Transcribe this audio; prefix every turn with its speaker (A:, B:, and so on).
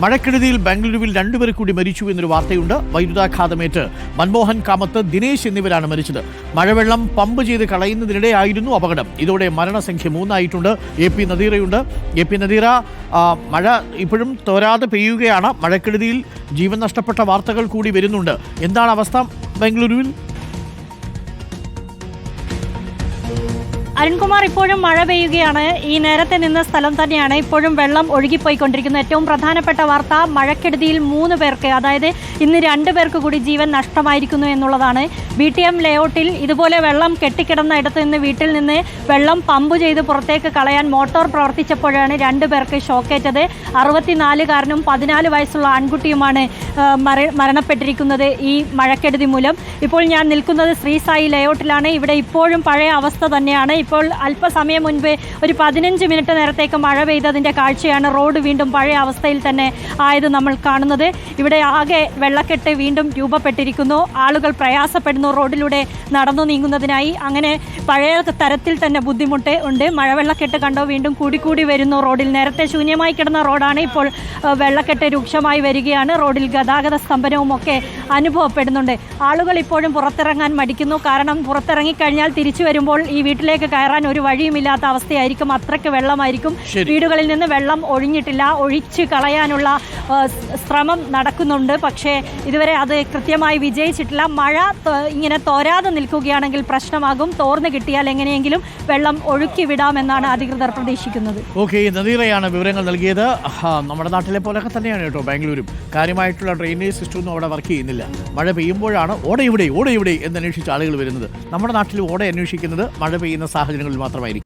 A: മഴക്കെടുതിയിൽ ബംഗളൂരുവിൽ രണ്ടുപേർ കൂടി മരിച്ചു എന്നൊരു വാർത്തയുണ്ട്. വൈദ്യുതാഘാതമേറ്റ് മൻമോഹൻ കാമത്ത് ദിനേശ് എന്നിവരാണ് മരിച്ചത്. മഴവെള്ളം പമ്പ് ചെയ്ത് കളയുന്നതിനിടെയായിരുന്നു അപകടം. ഇതോടെ മരണസംഖ്യ മൂന്നായിട്ടുണ്ട്. എ പി നദീറയുണ്ട്. എ പി നദീറ മഴ ഇപ്പോഴും തോരാതെ പെയ്യുകയാണ്. മഴക്കെടുതിയിൽ ജീവൻ നഷ്ടപ്പെട്ട വാർത്തകൾ കൂടി വരുന്നുണ്ട്. എന്താണ് അവസ്ഥ ബാംഗ്ലൂരുവിൽ
B: അരുൺകുമാർ ഇപ്പോഴും മഴ പെയ്യുകയാണ്. ഈ നേരത്തെ നിന്ന സ്ഥലം തന്നെയാണ് ഇപ്പോഴും വെള്ളം ഒഴുകിപ്പോയിക്കൊണ്ടിരിക്കുന്നത്. ഏറ്റവും പ്രധാനപ്പെട്ട വാർത്ത മഴക്കെടുതിയിൽ മൂന്ന് പേർക്ക് അതായത് ഇന്ന് രണ്ട് പേർക്ക് കൂടി ജീവൻ നഷ്ടമായിരിക്കുന്നു എന്നുള്ളതാണ്. ബി ടി എം ലേഔട്ടിൽ ഇതുപോലെ വെള്ളം കെട്ടിക്കിടന്ന ഇടത്ത് നിന്ന് വീട്ടിൽ നിന്ന് വെള്ളം പമ്പ് ചെയ്ത് പുറത്തേക്ക് കളയാൻ മോട്ടോർ പ്രവർത്തിച്ചപ്പോഴാണ് രണ്ട് പേർക്ക് ഷോക്കേറ്റത്. അറുപത്തിനാലുകാരനും പതിനാല് വയസ്സുള്ള ആൺകുട്ടിയുമാണ് മര- മരണപ്പെട്ടിരിക്കുന്നത് ഈ മഴക്കെടുതി മൂലം. ഇപ്പോൾ ഞാൻ നിൽക്കുന്നത് ശ്രീസായി ലേഔട്ടിലാണ്. ഇവിടെ ഇപ്പോഴും പഴയ അവസ്ഥ തന്നെയാണ്. ഇപ്പോൾ അല്പസമയം മുൻപ് ഒരു പതിനഞ്ച് മിനിറ്റ് നേരത്തേക്ക് മഴ പെയ്തതിന്റെ കാഴ്ചയാണ് റോഡ് വീണ്ടും പഴയ അവസ്ഥയിൽ തന്നെ ആയത് നമ്മൾ കാണുന്നത്. ഇവിടെ ആകെ വെള്ളക്കെട്ട് വീണ്ടും രൂപപ്പെട്ടിരിക്കുന്നു. ആളുകൾ പ്രയാസപ്പെടുന്നു. റോഡിലൂടെ നടന്നു നീങ്ങുന്നതിനായി അങ്ങനെ പഴയ തരത്തിൽ തന്നെ ബുദ്ധിമുട്ട് ഉണ്ട്. മഴവെള്ളക്കെട്ട് കണ്ടോ? വീണ്ടും കൂടിക്കൂടി വരുന്നു റോഡിൽ. നേരത്തെ ശൂന്യമായി കിടന്ന റോഡാണ് ഇപ്പോൾ വെള്ളക്കെട്ട് രൂക്ഷമായി വരികയാണ്. റോഡിൽ ഗതാഗത സ്തംഭനവും ഒക്കെ അനുഭവപ്പെടുന്നുണ്ട്. ആളുകൾ ഇപ്പോഴും പുറത്തിറങ്ങാൻ മടിക്കുന്നു. കാരണം പുറത്തിറങ്ങിക്കഴിഞ്ഞാൽ തിരിച്ചു വരുമ്പോൾ ഈ വീട്ടിലേക്ക് കയറാൻ ഒരു വഴിയുമില്ലാത്ത അവസ്ഥയായിരിക്കും. അത്രയ്ക്ക് വെള്ളമായിരിക്കും. വീടുകളിൽ നിന്ന് വെള്ളം ഒഴിഞ്ഞിട്ടില്ല. ഒഴിച്ച് കളയാനുള്ള ശ്രമം നടക്കുന്നുണ്ട്. പക്ഷേ ഇതുവരെ അത് കൃത്യമായി വിജയിച്ചിട്ടില്ല. മഴ ഇങ്ങനെ തോരാതെ നിൽക്കുകയാണെങ്കിൽ പ്രശ്നമാകും. തോർന്നു കിട്ടിയാൽ എങ്ങനെയെങ്കിലും വെള്ളം ഒഴുക്കി വിടാമെന്നാണ് അധികൃതർ പ്രതീക്ഷിക്കുന്നത്.
A: ഓക്കെ നദീറയാണ് വിവരങ്ങൾ നൽകിയത്. നമ്മുടെ നാട്ടിലെ പോലൊക്കെ തന്നെയാണ് കേട്ടോ ബാംഗ്ലൂരും. കാര്യമായിട്ടുള്ള ഡ്രെയിനേജ് സിസ്റ്റം ഒന്നും അവിടെ വർക്ക് ചെയ്യുന്നില്ല. മഴ പെയ്യുമ്പോഴാണ് ഓടെ ഇവിടെ ഓടെ ഇവിടെ എന്ന് അന്വേഷിച്ച ആളുകൾ വരുന്നത്. നമ്മുടെ നാട്ടിൽ ഓടെ അന്വേഷിക്കുന്നത് മഴ പെയ്യുന്ന സാഹചര്യങ്ങളിൽ മാത്രമായിരിക്കും.